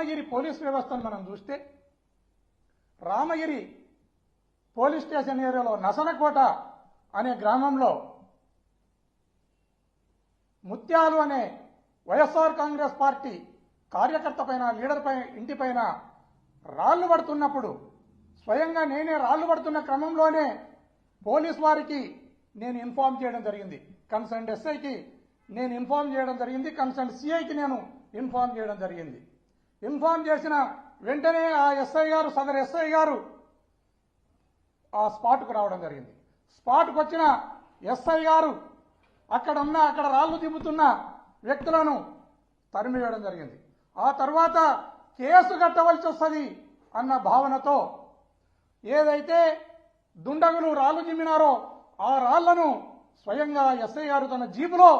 Police వ్యవస్థను మనం చూస్తే రామగిరి పోలీస్ స్టేషన్ ఏరియాలో నసనకోట అనే గ్రామంలో ముత్యాలు అనే వైఎస్ఆర్ కాంగ్రెస్ పార్టీ కార్యకర్త పైన లీడర్ పైన ఇంటిపైన రాళ్ళు పడుతున్నప్పుడు స్వయంగా నేనే రాళ్ళు పడుతున్న క్రమంలోనే పోలీస్ వారికి నేను ఇన్ఫార్మ్ చేయడం జరిగింది. కన్సర్న్ ఎస్ఐకి నేను ఇన్ఫార్మ్ చేయడం జరిగింది. కన్సర్న్ సిఐకి నేను ఇన్ఫార్మ్ చేయడం జరిగింది. ఇన్ఫార్మ్ చేసిన వెంటనే ఆ ఎస్ఐ గారు సదర్ ఎస్ఐ గారు ఆ స్పాట్కు రావడం జరిగింది. స్పాట్కు వచ్చిన ఎస్ఐ గారు అక్కడ ఉన్న అక్కడ రాళ్ళు దింపుతున్న వ్యక్తులను తరిమివేయడం జరిగింది. ఆ తర్వాత కేసు కట్టవలసి వస్తుంది అన్న భావనతో ఏదైతే దుండగులు రాళ్ళు జిమ్మినారో ఆ రాళ్ళను స్వయంగా ఎస్ఐ గారు తన జీపులో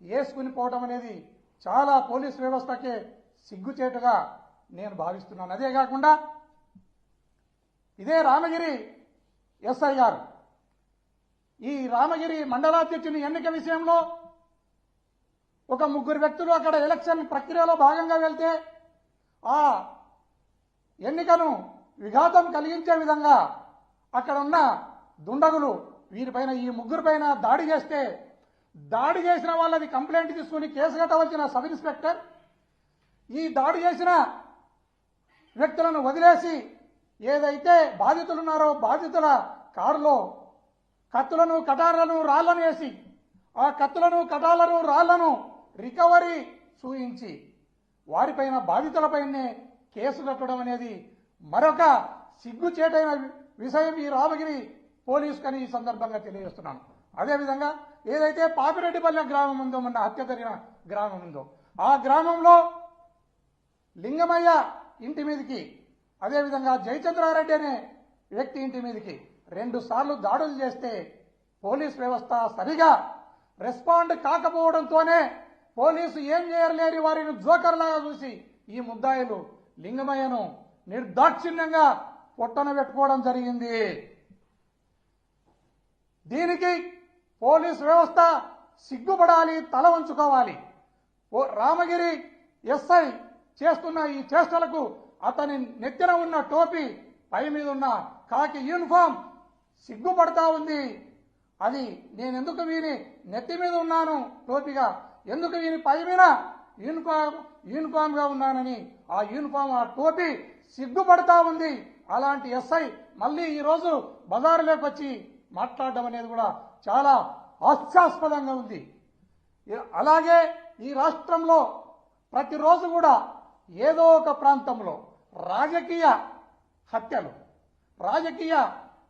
వేసుకుని పోవడం అనేది చాలా పోలీస్ వ్యవస్థకే సిగ్గుచేటుగా నేను భావిస్తున్నాను. అదే కాకుండా ఇదే రామగిరి ఎస్ఐ గారు. ఈ రామగిరి మండలాధ్యక్షుని ఎన్నిక విషయంలో ఒక ముగ్గురు వ్యక్తులు అక్కడ ఎలక్షన్ ప్రక్రియలో భాగంగా వెళ్తే ఆ ఎన్నికను విఘాతం కలిగించే విధంగా అక్కడ ఉన్న దుండగులు వీరిపైన ఈ ముగ్గురు పైన దాడి చేస్తే దాడి చేసిన వాళ్ళది కంప్లైంట్ తీసుకుని కేసు కట్టవలసిన సబ్ ఇన్స్పెక్టర్ ఈ దాడి చేసిన వ్యక్తులను వదిలేసి ఏదైతే బాధితులున్నారో బాధితుల కారులో కత్తులను కటార్లను రాళ్ళను వేసి ఆ కత్తులను కటాలను రాళ్ళను రికవరీ చూయించి వారిపైన బాధితులపైనే కేసు కట్టడం అనేది మరొక సిగ్గుచేటైన విషయం ఈ రామగిరి పోలీసు కని ఈ సందర్భంగా తెలియజేస్తున్నాను. అదేవిధంగా ఏదైతే పాపిరెడ్డిపల్లె గ్రామం ఉందో మొన్న హత్య జరిగిన గ్రామం ఉందో ఆ గ్రామంలో లింగమయ్య ఇంటి మీదకి అదేవిధంగా జయచంద్రారెడ్డి అనే వ్యక్తి ఇంటి మీదకి రెండు సార్లు దాడులు చేస్తే పోలీస్ వ్యవస్థ సరిగా రెస్పాండ్ కాకపోవడంతోనే పోలీసు ఏం చేయలేని వారిని జోకర్లాగా చూసి ఈ ముద్దాయిలు లింగమయ్యను నిర్దాక్షిణ్యంగా పొట్టన పెట్టుకోవడం జరిగింది. దీనికి పోలీస్ వ్యవస్థ సిగ్గుపడాలి తల వంచుకోవాలి. ఓ రామగిరి ఎస్ఐ చేస్తున్న ఈ చేష్టలకు అతని నెత్తిన ఉన్న టోపీ పై మీద ఉన్న కాకి యూనిఫామ్ సిగ్గుపడతా ఉంది. అది నేను ఎందుకు వీని నెత్తి మీద ఉన్నాను? టోపీగా ఎందుకు వీని పై మీద యూనిఫామ్ యూనిఫామ్గా ఉన్నానని ఆ యూనిఫామ్ ఆ టోపీ సిగ్గుపడతా ఉంది. అలాంటి ఎస్ఐ మళ్ళీ ఈరోజు బజారులోకి వచ్చి మాట్లాడడం అనేది కూడా చాలా హాస్యాస్పదంగా ఉంది. అలాగే ఈ రాష్ట్రంలో ప్రతిరోజు కూడా ఏదో ఒక ప్రాంతంలో రాజకీయ హత్యలు రాజకీయ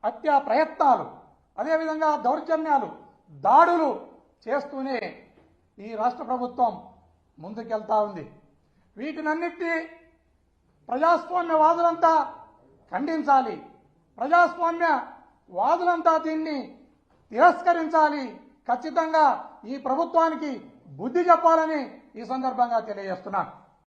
హత్యా ప్రయత్నాలు అదేవిధంగా దౌర్జన్యాలు దాడులు చేస్తూనే ఈ రాష్ట్ర ప్రభుత్వం ముందుకెళ్తా ఉంది. వీటినన్నిటి ప్రజాస్వామ్య వాదులంతా ఖండించాలి. ప్రజాస్వామ్య వాదులంతా దీన్ని తిరస్కరించాలి. ఖచ్చితంగా ఈ ప్రభుత్వానికి బుద్ధి చెప్పాలని ఈ సందర్భంగా తెలియజేస్తున్నాను.